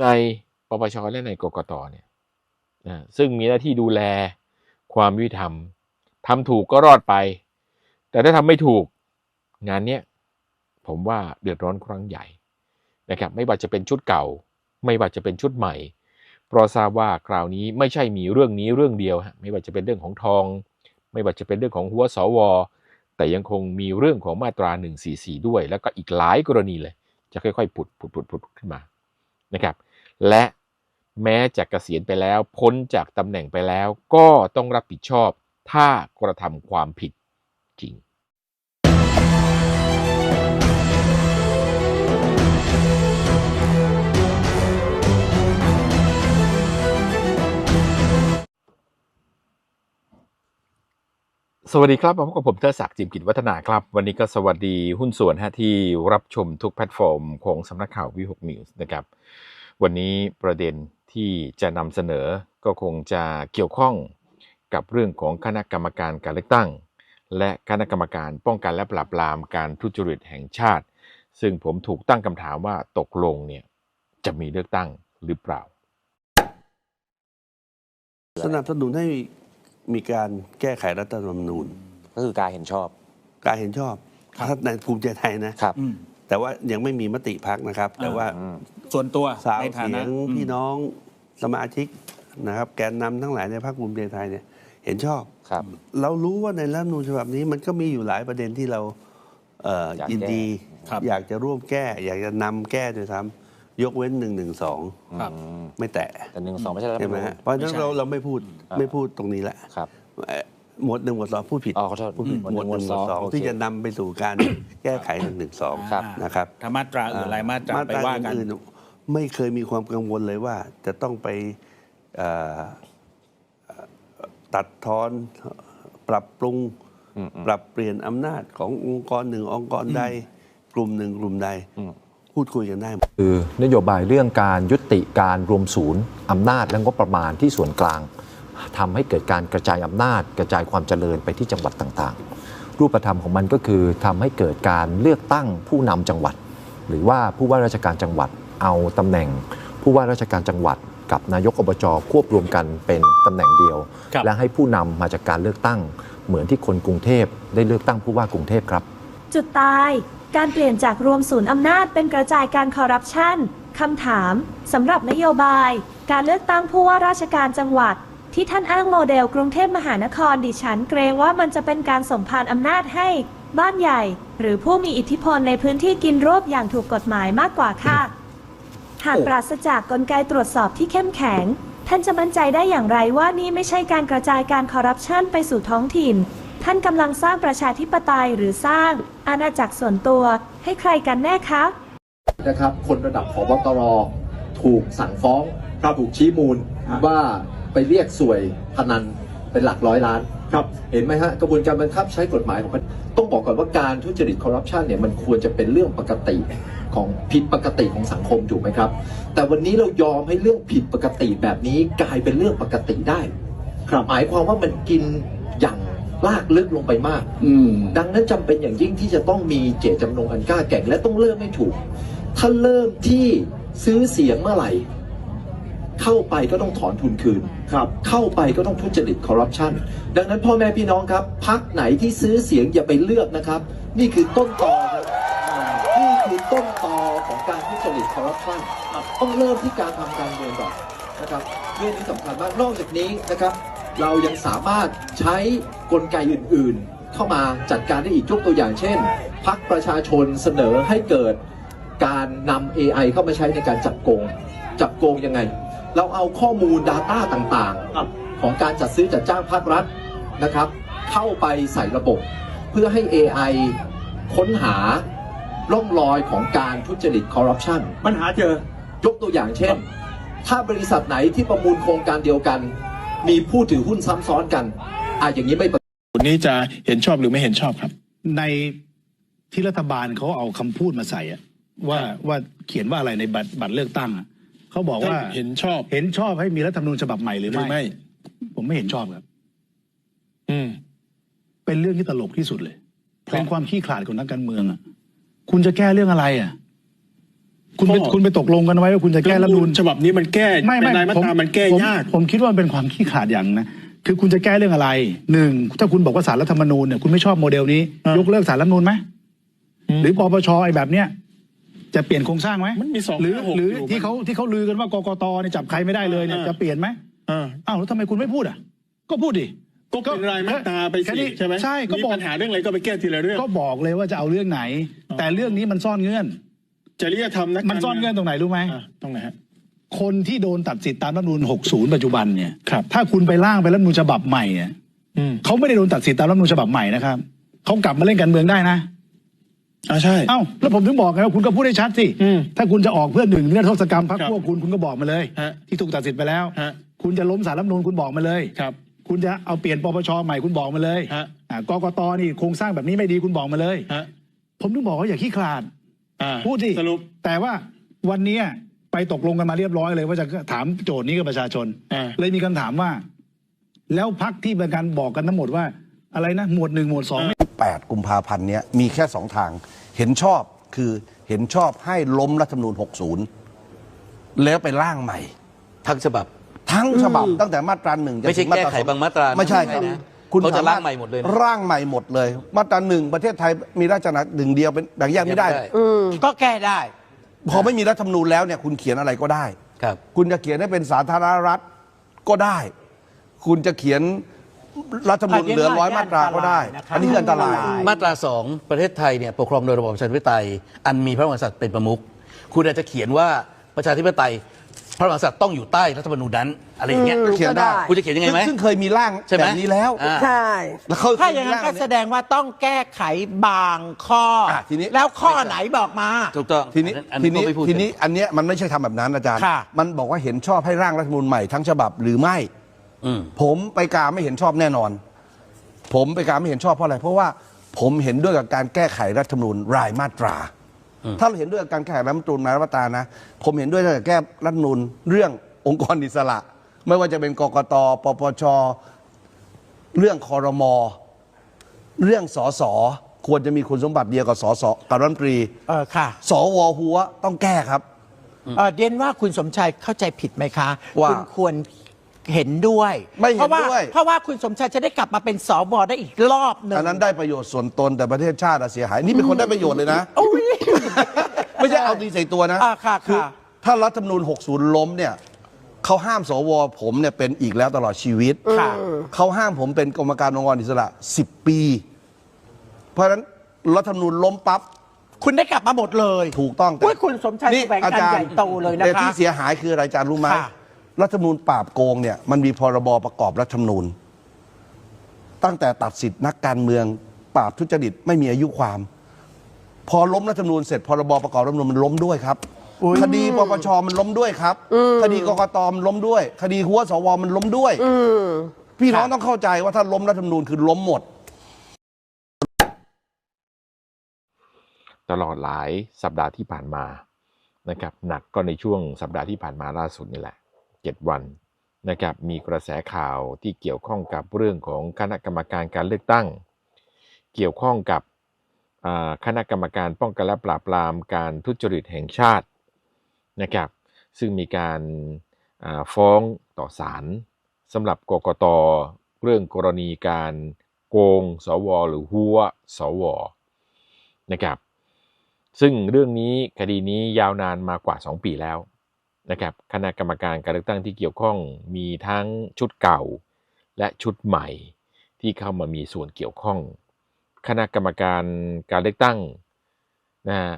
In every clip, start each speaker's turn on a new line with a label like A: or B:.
A: ในปปชและในกกตเนี่ยนะซึ่งมีหน้าที่ดูแลความยุติธรรมทำถูกก็รอดไป แต่ถ้าทำไม่ถูกงานเนี้ยผมว่าเดือดร้อนครั้งใหญ่นะครับ ไม่ว่าจะเป็นชุดเก่า ไม่ว่าจะเป็นชุดใหม่ เพราะทราบว่าคราวนี้ไม่ใช่มีเรื่องนี้เรื่องเดียวฮะไม่ว่าจะเป็นเรื่องของทอง ไม่ว่าจะเป็นเรื่องของหัวสวแต่ยังคงมีเรื่องของมาตรา 144 ด้วย แล้วก็อีกหลายกรณีเลย จะค่อยๆผุดผุดผุดผุดขึ้นมา นะครับ และแม้จะเกษียณไปแล้ว พ้นจากตำแหน่งไปแล้ว ก็ต้องรับผิดชอบถ้ากระทำความผิดจริง สวัสดีครับพบกับผมเทอศักดิ์จิมกิจวัฒนาครับ วันนี้ก็สวัสดีหุ้นส่วนฮะที่รับชมทุกแพลตฟอร์มของสำนักข่าววิหกนิวส์นะครับ วันนี้ประเด็นที่จะนำเสนอก็คงจะเกี่ยวข้องกับเรื่องของคณะกรรมการการเลือกตั้ง และคณะกรรมการป้องกันและปราบปรามการทุจริตแห่งชาติ ซึ่งผมถูกตั้งคำถามว่าตกลงเนี่ยจะมีเลือกตั้งหรือเปล่า
B: สนับสนุนให้ มีการแก้ไขรัฐธรรมนูญ
C: ก็คือการเห็นชอบ
B: การเห็นชอบ
D: ครับ
B: ถ้าในภูมิใจไทยนะ
C: ครับ
D: อืม
B: แต่ว่ายังไม่มีมติพักนะครับ แต่ว่า
C: อืม
D: ส่วนตัว
B: สาว
D: ในฐา
B: เสี
D: นะ
B: ยงพี่น้องสมาชิกนะครับ แกนนำทั้งหลายในพรรคภูมิใจไทยเนี่ย เห็นชอบ
C: ครับ
B: เรารู้ว่าในรัฐธรรมนูญฉบับนี้มันก็มีอยู่หลายประเด็นที่เราเอ่อ
C: อยาก
B: ยินดี
D: ครับ
B: อยากจะร่วมแก้ อยากจะนำแก้ด้วยซ้ำ ยกเว้นหนึ่งหนึ่งสอง
D: ครับ
C: อืม
B: ไม่แตะ
C: แต่หนึ่งสองไม่ใช่รัฐธร
B: ใช่
C: ร
B: ไห
C: ม
B: ม
C: นูญ
B: ฮะเพราะฉะนั้น
D: ไม่ใช่
B: เราเราไม่พูด
C: อ่า
B: ไม่พูดตรงนี้แหละ
C: ครับ
B: เอ่อหมวดหนึ่งหมวดสองพูดผิด
C: อ๋อขอโทษ
B: พูดผิด
C: หมวด
B: หมวดหนึ่งหมวดสอง
C: โอเค
B: ที่จะนำไปสู่การแก้ไขหนึ่งหนึ่งสอง
C: ครับ
B: นะครับ
D: ถ้ามาตราอื่นรายมาตราไปว่ากัน
B: อื่นๆไม่เคยมีความกังวลเลยว่า จะต้องไปเอ่อเอ่อตัดทอนปรับปรุง
C: อืมอืม
B: ปรับเปลี่ยนอำนาจขององค์กรหนึ่งองค์กรใด กลุ่มหนึ่งกลุ่มใด
C: อืม
B: พูดคุยกันได้
E: คือนโยบายเรื่องการยุติการรวมศูนย์อำนาจและงบประมาณที่ส่วนกลางทำให้เกิดการกระจายอำนาจ กระจายความเจริญไปที่จังหวัดต่างๆ รูปธรรมของมันก็คือทำให้เกิดการเลือกตั้งผู้นำจังหวัด หรือว่าผู้ว่าราชการจังหวัดเอาตำแหน่ง ผู้ว่าราชการจังหวัดกับนายกอบจควบรวมกันเป็นตำแหน่งเดียว
D: ครับ
E: และให้ผู้นำมาจากการเลือกตั้ง เหมือนที่คนกรุงเทพได้เลือกตั้งผู้ว่ากรุงเทพครับ
F: จุดตาย การเปลี่ยนจากรวมศูนย์อำนาจเป็นกระจายการคอร์รัปชันคำถามสำหรับนโยบาย การเลือกตั้งผู้ว่าราชการจังหวัด ที่ท่านอ้างโมเดลกรุงเทพมหานครดิฉันเกรงว่ามันจะเป็นการสมพานอำนาจให้ บ้านใหญ่ หรือผู้มีอิทธิพลในพื้นที่กินรวบอย่างถูกกฎหมายมากกว่าค่ะ หากปราศจากกลไกตรวจสอบที่เข้มแข็ง ท่านจะมั่นใจได้อย่างไรว่านี่ไม่ใช่การกระจายการคอร์รัปชันไปสู่ท้องถิ่น ท่านกำลังสร้างประชาธิปไตยหรือสร้างอาณาจักรส่วนตัวให้ใครกันแน่คะ
G: นะครับคนระดับผบตรถูกสั่งฟ้องถูกชี้มูลว่าไปเรียกสวยพนันเป็นหลักร้อยล้านครับเห็นไหมฮะกระบวนการบังคับใช้กฎหมายของมันต้องบอกก่อนว่าการทุจริตคอร์รัปชันเนี่ยมันควรจะเป็นเรื่องปกติของผิดปกติของสังคมถูกไหมครับ แต่วันนี้เรายอมให้เรื่องผิดปกติแบบนี้กลายเป็นเรื่องปกติได้ครับหมายความว่ามันกินอย่าง ลากลึกลงไปมาก
B: อืม
G: ดังนั้นจำเป็นอย่างยิ่งที่จะต้องมีเจตจำนงอันกล้าแกร่งและต้องเริ่มให้ถูก ถ้าเริ่มที่ซื้อเสียงเมื่อไหร่ เข้าไปก็ต้องถอนทุนคืน ครับ เข้าไปก็ต้องทุจริตคอร์รัปชันดังนั้นพ่อแม่พี่น้องครับพักไหนที่ซื้อเสียงอย่าไปเลือกนะครับ นี่คือต้นตอครับนี่คือต้นตอของการทุจริตคอร์รัปชันต้องเริ่มที่การทำการเมืองก่อนนะครับเรื่องนี้สำคัญมากนอกจากนี้นะครับ เรายังสามารถใช้กลไกอื่นๆ เข้ามาจัดการได้อีกยกตัวอย่างเช่นพักประชาชนเสนอให้เกิดการนำ AI เข้ามาใช้ในการจับโกง จับโกงยังไง เราเอาข้อมูล Data ต่างๆ ของการจัดซื้อจัดจ้างภาครัฐนะครับ เข้าไปใส่ระบบ เพื่อให้ AI ค้นหาร่องรอยของการทุจริตคอร์รัปชัน
H: ปัญหาเจอ
G: ยกตัวอย่างเช่น ถ้าบริษัทไหนที่ประมูลโครงการเดียวกัน มีผู้ถือหุ้นซ้ำซ้อนกันอะอย่างนี้ไม่
H: คุณนี้จะเห็นชอบหรือไม่เห็นชอบครับ
I: ในที่รัฐบาลเขาเอาคำพูดมาใส่อะว่าว่าเขียนว่าอะไรในบัตรบัตรเลือกตั้งอะเขาบอกว่า
H: เห็นชอบ
I: เห็นชอบให้มีรัฐธรรมนูญฉบับใหม่หรือ
H: หรือ
I: ไม่
H: ไม่
I: ผมไม่เห็นชอบครับ
H: อืม
I: เป็นเรื่องที่ตลกที่สุดเลย
H: เพราะ
I: เป็นความขี้ขลาดของนักการเมืองอะคุณจะแก้เรื่องอะไรอะ คุณไป
H: ข้อ
I: คุณไปตกลงกันไว้ว่าคุณจะแก้รัฐธรรมนูญ
H: ฉบับนี้มันแก้
I: ไม่ไม่
H: ในรายมาตรามันแก้
I: ผม
H: ยาก
I: ผมคิดว่ามันเป็นความขี้ขลาดอย่างนะคือคุณจะแก้เรื่องอะไรหนึ่งถ้าคุณบอกว่าสารรัฐธรรมนูญเนี่ยคุณไม่ชอบโมเดลนี้
H: อะ
I: ยกเลิกสารรัฐธรรมนูญไหม
H: อืม
I: หรือปปชไอ้แบบเนี้ยจะเปลี่ยนโครงสร้างไหม
H: มันมีสอง
I: หรือ
H: ห้าหก
I: หรือ
H: อยู่
I: ที่เขาที่เขาลือกันว่ากกตเนี่ยจับใครไม่ได้เลยเนี่ย
H: อ่า
I: จะเปลี่ยนไหม
H: อ่า
I: อ้าวแล้วทำไมคุณไม่พูดอะ ก็พูดดิ
H: ก็เป็นรายมาตราไป
I: แค่
H: สิ
I: นี้
H: ใช่ไหม
I: ใช่ก็
H: มี
I: บอก
H: ปัญหาเรื่องอะไรก็ไปแก้ทีละเรื่อง
I: ก็บอกเลยว่าจะเอาเรื่องไหน แต่เรื่องนี้มันซ่อนเงื่อน
H: จริยธรรมนัก
I: มันซ่อนเงื่อนตรงไหนรู้ไหม
H: อะตรงไหนฮะ
I: คนที่โดนตัดสิทธิตามรัฐธรรมนูญ60 ปัจจุบันเนี่ย
H: ครับ
I: ถ้าคุณไปร่างเป็นรัฐธรรมนูญฉบับใหม่เนี่ย
H: อืม
I: เขาไม่ได้โดนตัดสิทธิตามรัฐธรรมนูญฉบับใหม่นะครับเขากลับมาเล่นการเมืองได้นะ
H: อ่าใช่
I: เอ้าแล้วผมถึงบอกไงว่าคุณก็พูดให้ชัดสิ
H: อืม
I: ถ้าคุณจะออกเพื่อหนึ่งเรื่องโทษกรรมพรรค
H: ครับ
I: พวกคุณคุณก็บอกมาเลย
H: ฮะ
I: ที่ถูกตัดสิทธิ์ไปแล้ว
H: ฮะ
I: คุณจะล้มสารรัฐธรรมนูญคุณบอกมาเลย
H: ครับ
I: คุณจะเอาเปลี่ยนปปชใหม่คุณบอกมาเลย
H: ฮะ
I: อ่ากกตนี่โครงสร้างแบบนี้ไม่ดีคุณบอกมาเลย
H: ฮะ
I: ผมถึงบอกว่าอย่าขี้ขลาด
H: อ่า
I: พูดดิ
H: สรุป
I: แต่ว่าวันเนี้ยไปตกลงกันมาเรียบร้อยเลยว่าจะถามโจทย์นี้กับประชาชน
H: อ่า
I: เลยมีคำถามว่า แล้วพักที่เป็นการบอกกันทั้งหมดว่า อะไรนะ หมวดหนึ่งหมวดสอง
B: 8 กุมภาพันธ์เนี้ยมีแค่สองทาง เห็นชอบคือเห็นชอบให้ล้มรัฐธรรมนูญ 60 แล้วไปร่างใหม่
J: ทั้งฉบับ
B: ทั้งฉบับตั้งแต่มาตราหนึ่งจน
J: ไม่ใช่
B: ถึมตร
J: แก้ไขบางมาตรานะ
B: ไม่ใช่ครับ
J: ไม่ใช่นะ
B: คุณ
J: เขาจะ
B: สมถ
J: ร่างใหม่หมดเลยนะ
B: ร่างใหม่หมดเลย มาตราหนึ่งประเทศไทยมีราชอาณาจักรหนึ่งเดียวเป็นแบ่งแยกไม่ได้
J: ก็แก้ได้
B: พอไม่มีรัฐธรรมนูญแล้วเนี่ยคุณเขียนอะไรก็ได้
J: ครับ
B: คุณจะเขียนให้เป็นสาธารณรัฐก็ได้ คุณจะเขียนรัฐธรรมนูญเหลือร้อยมาตราก็ได้ อันนี้คืออันตราย
J: มาตราสองประเทศไทยเนี่ยปกครองโดยระบอบประชาธิปไตยอันมีพระมหากษัตริย์เป็นประมุขคุณอาจจะเขียนว่าประชาธิปไตย พระมหากษัตริย์ต้องอยู่ใต้รัฐธรรมนูญนั้น อะไรอย่างเงี้ย
B: เขียนได้
J: คุณจะเขียนยังไงไหม
B: ซึ่ซึ่งเคยมีร่าง
J: ใช่ไหม
B: แบบนี้แล้ว
J: อ่า
K: ใช่
B: แล้วเขา
K: ถ้าอย่างนั้นก็แสดงว่าต้องแก้ไขบางข้ออะ
B: ทีนี้
K: แล้วข้อไหนบอกมา
J: ถูกต้อง
B: ทีนี้
J: อัน
B: ที
J: นี้
B: นี้
J: ก็ไม่พูด
B: ทีนี้อันเนี้ยมันไม่ใช่ทำแบบนั้นอาจารย์
K: ค่ะ
B: มันบอกว่าเห็นชอบให้ร่างรัฐธรรมนูญใหม่ทั้งฉบับหรือไม่
J: อืม
B: ผมไปกาไม่เห็นชอบแน่นอน ผมไปกาไม่เห็นชอบเพราะอะไร เพราะว่าผมเห็นด้วยกับการแก้ไขรัฐธรรมนูญรายมาตรา ถ้าเราเห็นด้วยกับการแก้ไขรัฐธรรมนูญรายมาตรานะ ผมเห็นด้วยกับแก้รัฐธรรมนูญเรื่ององค์กรอิสระ ไม่ว่าจะเป็นกกตปปชเรื่องคอรมอเรื่องสสควรจะมีคุณสมบัติเดียวกับสสกับรัฐมนตรี
K: เออค่ะ
B: สวหัวต้องแก้ครับ
K: เออเดียนว่าคุณสมชายเข้าใจผิดไหมคะ
B: ว่า
K: คุณควร เห็นด้วย
B: ไม่เห็น
K: เพราะว่า
B: ด้วย
K: เพราะว่าคุณสมชายจะได้กลับมาเป็นสวได้อีกรอบหนึ่ง
B: อันนั้นได้ประโยชน์ส่วนตนแต่ประเทศชาติอะเสียหาย นี่เป็นคนได้ประโยชน์เลยนะไม่ใช่เอาตีใส่ตัวนะ
K: อ่าค่ะ
B: อ
K: ค่ะ
B: ถ้ารัฐธรรมนูญ 60 ล้มเนี่ยเขาห้ามสวผมเนี่ยเป็นอีกแล้วตลอดชีวิต
K: ค่ะ
B: เขาห้ามผมเป็นกรรมการองค์กรอิสระ 10 ปี เพราะฉะนั้นรัฐธรรมนูญล้มปั๊บ
K: คุณได้กลับมาหมดเลย
B: ถูกต้อง
K: อุ๊ยคุณสมชายแบ่งกันใหญ่โตเลยนะคะ
B: แต่ที่เสียหายคืออะไรอาจารย์รู้ไหม
K: ค่ะ
B: รัฐธรรมนูญปราบโกงเนี่ยมันมีพรบประกอบรัฐธรรมนูญ ตั้งแต่ตัดสิทธินักการเมืองปราบทุจริตไม่มีอายุความ พอล้มรัฐธรรมนูญเสร็จพรบประกอบรัฐธรรมนูญมันล้มด้วยครับคดีปปชมันล้มด้วยครับ คดีกกตมันล้มด้วย คดีหัวสวมันล้มด้วยพี่น้องต้องเข้าใจว่าถ้าล้มรัฐธรรมนูญคือล้มหมด
A: ตลอดหลายสัปดาห์ที่ผ่านมานะครับ หนักก็ในช่วงสัปดาห์ที่ผ่านมาล่าสุดนี่แหละ เจ็ดวันนะครับมีกระแสข่าวที่เกี่ยวข้องกับเรื่องของคณะกรรมการการเลือกตั้ง เกี่ยวข้องกับคณะกรรมการป้องกันและปราบปรามการทุจริตแห่งชาตินะครับซึ่งมีการาฟ้องต่อศาลสำหรับกกตเรื่องกรณีการโกงสวหรือหัวสวนะครับซึ่งเรื่องนี้คดีนี้ยาวนานมากว่า 2 ปีแล้ว นะครับคณะกรรมการการเลือกตั้งที่เกี่ยวข้องมีทั้งชุดเก่า และชุดใหม่ที่เข้ามามีส่วนเกี่ยวข้อง คณะกรรมการการเลือกตั้งนะฮะ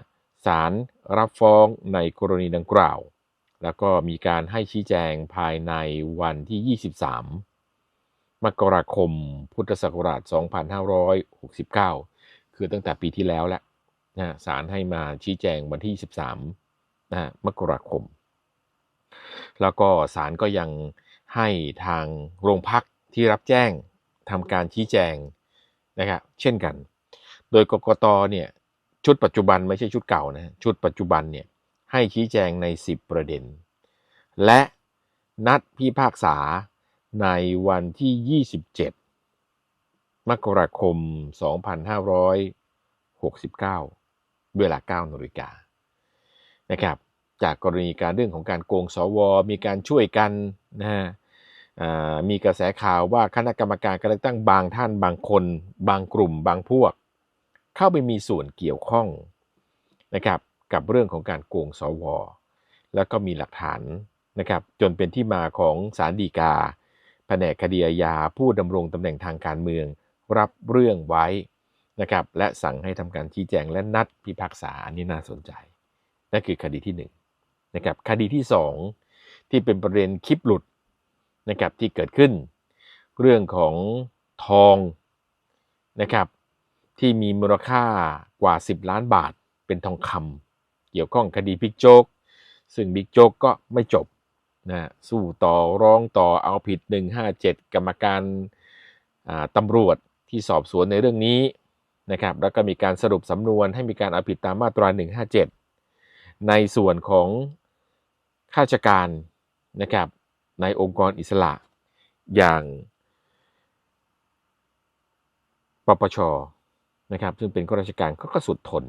A: ศาลรับฟ้องในกรณีดังกล่าว แล้วก็มีการให้ชี้แจงภายในวันที่ 23 มกราคม พุทธศักราช 2569 คือตั้งแต่ปีที่แล้วแหละนะฮะศาลให้มาชี้แจงวันที่13นะมกราคม แล้วก็ศาลก็ยังให้ทางโรงพักที่รับแจ้งทำการชี้แจงนะครับเช่นกัน โดยกกตเนี่ยชุดปัจจุบันไม่ใช่ชุดเก่านะชุดปัจจุบันเนี่ยให้ชี้แจงใน 10 ประเด็น และนัดพิพากษาในวันที่ 27 มกราคม 2569 เวลา 9นาฬิกานะครับ จากกรณีการเรื่องของการโกงสว มีการช่วยกันนะฮะมีกระแสข่าวว่าคณะกรรมการการเลือกตั้งบางท่านบางคน บางกลุ่ม บางพวก เข้าไปมีส่วนเกี่ยวข้องนะครับกับเรื่องของการโกงสว แล้วก็มีหลักฐานนะครับจนเป็นที่มาของสารดีกา แผนกคดีอาญาผู้ดำรงตำแหน่งทางการเมือง รับเรื่องไว้นะครับและสั่งให้ทำการชี้แจงและนัดพิพากษาอันนี้น่าสนใจนั่นคือคดีที่ 1 นะครับคดีที่ 2 ที่เป็นประเด็นคลิปหลุดนะครับที่เกิดขึ้น เรื่องของทองนะครับที่มีมูลค่ากว่า 10 ล้านบาทเป็นทองคำเกี่ยวข้องคดีบิ๊กโจ๊กซึ่งบิ๊กโจ๊กก็ไม่จบนะสู้ต่อร้องต่อเอาผิด 157 กรรมการอ่าตำรวจที่สอบสวนในเรื่องนี้นะครับแล้วก็มีการสรุปสำนวนให้มีการเอาผิดตามมาตรา 157 ในส่วนของ ข้าราชการนะครับในองค์กรอิสระอย่างปปชนะครับซึ่งเป็นข้าราชการเขาก็สุดทน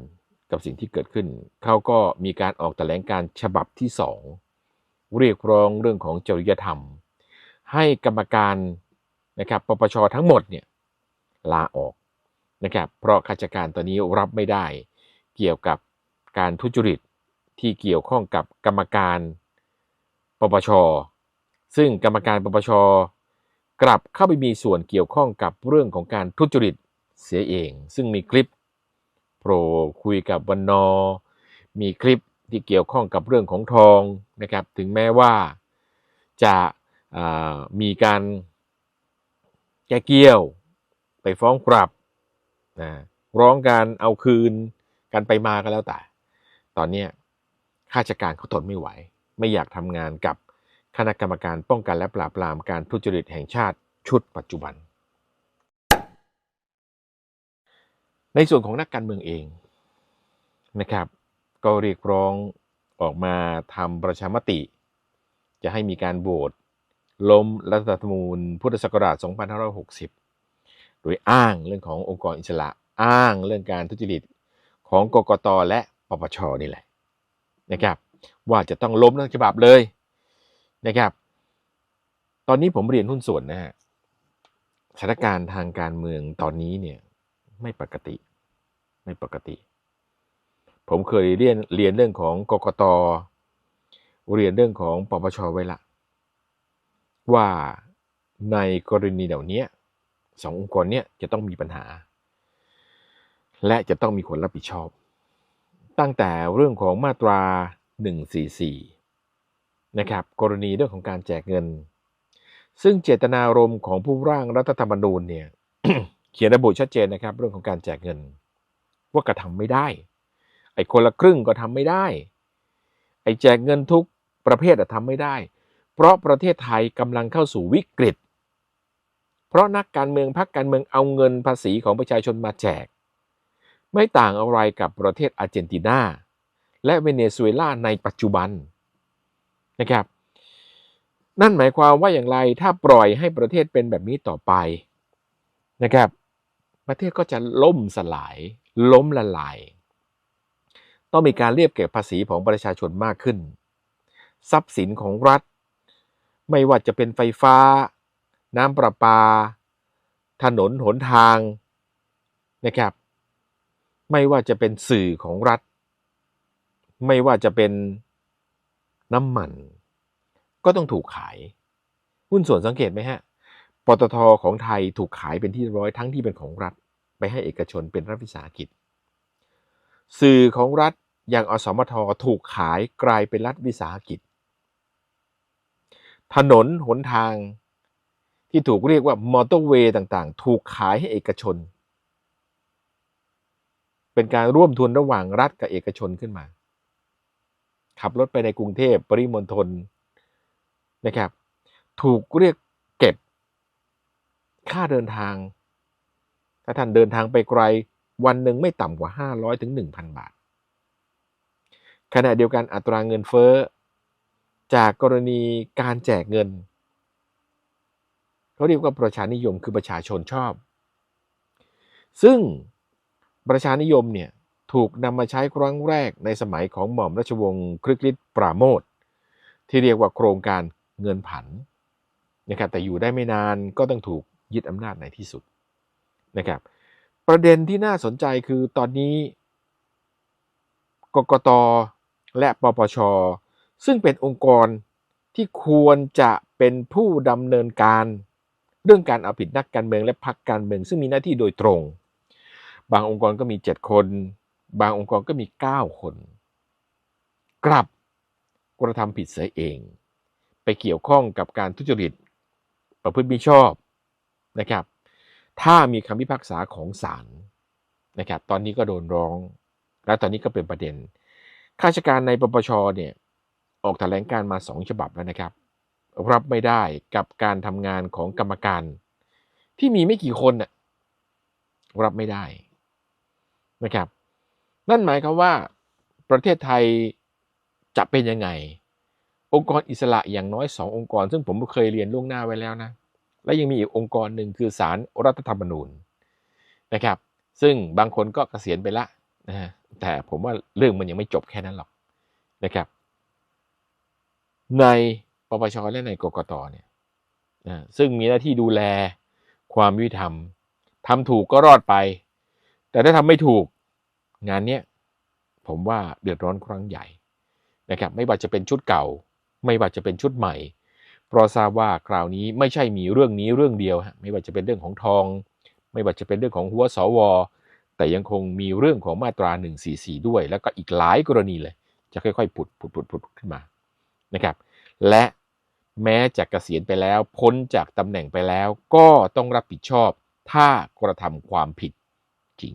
A: กับสิ่งที่เกิดขึ้น เขาก็มีการออกแถลงการฉบับที่สองเรียกร้องเรื่องของจริยธรรม ให้กรรมการนะครับปปชทั้งหมดเนี่ยลาออกนะครับเพราะข้าราชการตอนนี้รับไม่ได้เกี่ยวกับการทุจริตที่เกี่ยวข้องกับกรรมการ ปปช ซึ่งกรรมการปปช กลับเข้าไปมีส่วนเกี่ยวข้องกับเรื่องของการทุจริตเสียเอง ซึ่งมีคลิปโผล่คุยกับวันนอ มีคลิปที่เกี่ยวข้องกับเรื่องของทองนะครับ ถึงแม้ว่าจะามีการแก้เกี้ยวไปฟ้องกลับนะร้องการเอาคืนกันไปมาก็แล้วแต่ ตอนนี้ข้าราชการเขาทนไม่ไหว ไม่อยากทำงานกับคณะกรรมการป้องกันและปราบปรามการทุจริตแห่งชาติชุดปัจจุบัน ในส่วนของนักการเมืองเองนะครับ ก็เรียกร้องออกมาทำประชามติ จะให้มีการโหวตล้มรัฐธรรมนูญพุทธศักราช 2560 โดยอ้างเรื่องขององค์กรอิสระ อ้างเรื่องการทุจริตของกกตและปปชนี่แหละนะครับ ว่าจะต้องล้มทั้งฉบับเลยนะครับ ตอนนี้ผมเรียนหุ้นส่วนนะฮะสถานการณ์ทางการเมืองตอนนี้เนี่ยไม่ปกติ ไม่ปกติ ผมเคยเรียนเรียนเรื่องของกกตเรียนเรื่องของปปชไว้ละ ว่าในกรณีเหล่านี้สององค์กรเนี้ยจะต้องมีปัญหา และจะต้องมีคนรับผิดชอบ ตั้งแต่เรื่องของมาตรา 144 นะครับ กรณีเรื่องของการแจกเงิน ซึ่งเจตนารมณ์ของผู้ร่างรัฐธรรมนูญเนี่ยเขียนระบุชัดเจนนะครับ เรื่องของการแจกเงิน ว่ากระทำไม่ได้ ไอ้คนละครึ่งก็ทำไม่ได้ ไอ้แจกเงินทุกประเภทอะทำไม่ได้ เพราะประเทศไทยกำลังเข้าสู่วิกฤต เพราะนักการเมืองพรรคการเมืองเอาเงินภาษีของประชาชนมาแจก ไม่ต่างอะไรกับประเทศอาร์เจนตินา และเวเนซุเอลาในปัจจุบันนะครับ นั่นหมายความว่าอย่างไรถ้าปล่อยให้ประเทศเป็นแบบนี้ต่อไปนะครับ ประเทศก็จะล่มสลาย ล้มละลาย ต้องมีการเรียบเก็บภาษีของประชาชนมากขึ้น ทรัพย์สินของรัฐ ไม่ว่าจะเป็นไฟฟ้า น้ำประปา ถนนหนทางนะครับ ไม่ว่าจะเป็นสื่อของรัฐ ไม่ว่าจะเป็นน้ำมัน ก็ต้องถูกขาย หุ้นส่วนสังเกตไหมฮะปตทของไทยถูกขายเป็นที่ร้อยทั้งที่เป็นของรัฐ ไปให้เอกชนเป็นรัฐวิสาหกิจ สื่อของรัฐอย่างอสมทถูกขายกลายเป็นรัฐวิสาหกิจ ถนนหนทางที่ถูกเรียกว่ามอเตอร์เวย์ต่างๆ ถูกขายให้เอกชน เป็นการร่วมทุนระหว่างรัฐกับเอกชนขึ้นมา ขับรถไปในกรุงเทพปริมณฑลนะครับ ถูกเรียกเก็บ ค่าเดินทาง ถ้าท่านเดินทางไปไกล วันหนึ่งไม่ต่ำกว่า 500ถึง1,000 บาท ขณะเดียวกันอัตราเงินเฟ้อ จากกรณีการแจกเงิน เขาเรียกว่าประชานิยมคือประชาชนชอบ ซึ่งประชานิยมเนี่ย ถูกนำมาใช้ครั้งแรกในสมัยของหม่อมราชวงศ์ครึกฤทธิ์ปราโมทที่เรียกว่าโครงการเงินผันนะครับแต่อยู่ได้ไม่นานก็ต้องถูกยึดอำนาจในที่สุดนะครับประเด็นที่น่าสนใจคือตอนนี้กกตและปปช ซึ่งเป็นองค์กรที่ควรจะเป็นผู้ดำเนินการเรื่องการเอาผิดนักการเมืองและพรรคการเมือง ซึ่งมีหน้าที่โดยตรง บางองค์กรก็มี 7 คน บางองค์กรก็มี 9 คน กลับกระทำผิดเสียเอง ไปเกี่ยวข้องกับการทุจริต ประพฤติมิชอบนะครับ ถ้ามีคำพิพากษาของศาลนะครับ ตอนนี้ก็โดนร้อง และตอนนี้ก็เป็นประเด็น ข้าราชการในปปชเนี่ยออกแถลงการมาสองฉบับแล้วนะครับ รับไม่ได้กับการทำงานของกรรมการ ที่มีไม่กี่คนน่ะรับไม่ได้นะครับ นั่นหมายความว่าประเทศไทยจะเป็นยังไง องค์กรอิสระอย่างน้อยสององค์กร ซึ่งผมเคยเรียนล่วงหน้าไว้แล้วนะ และยังมีอีกองค์กรหนึ่งคือศาลรัฐธรรมนูญนะครับ ซึ่งบางคนก็เกษียณไปละนะฮะแต่ผมว่าเรื่องมันยังไม่จบแค่นั้นหรอกนะครับ ในปปชและในกกตเนี่ยนะซึ่งมีหน้าที่ดูแลความยุติธรรมทำถูกก็รอดไป แต่ถ้าทำไม่ถูก งานเนี้ยผมว่าเดือดร้อนครั้งใหญ่นะครับไม่ว่าจะเป็นชุดเก่า ไม่ว่าจะเป็นชุดใหม่ เพราะทราบว่าคราวนี้ไม่ใช่มีเรื่องนี้เรื่องเดียวฮะไม่ว่าจะเป็นเรื่องของทอง ไม่ว่าจะเป็นเรื่องของหัวสว แต่ยังคงมีเรื่องของมาตรา 144 ด้วย แล้วก็อีกหลายกรณีเลย จะค่อยๆผุดผุดผุดผุดขึ้นมานะครับ และแม้จะเกษียณไปแล้วพ้นจากตำแหน่งไปแล้ว ก็ต้องรับผิดชอบถ้ากระทำความผิดจริง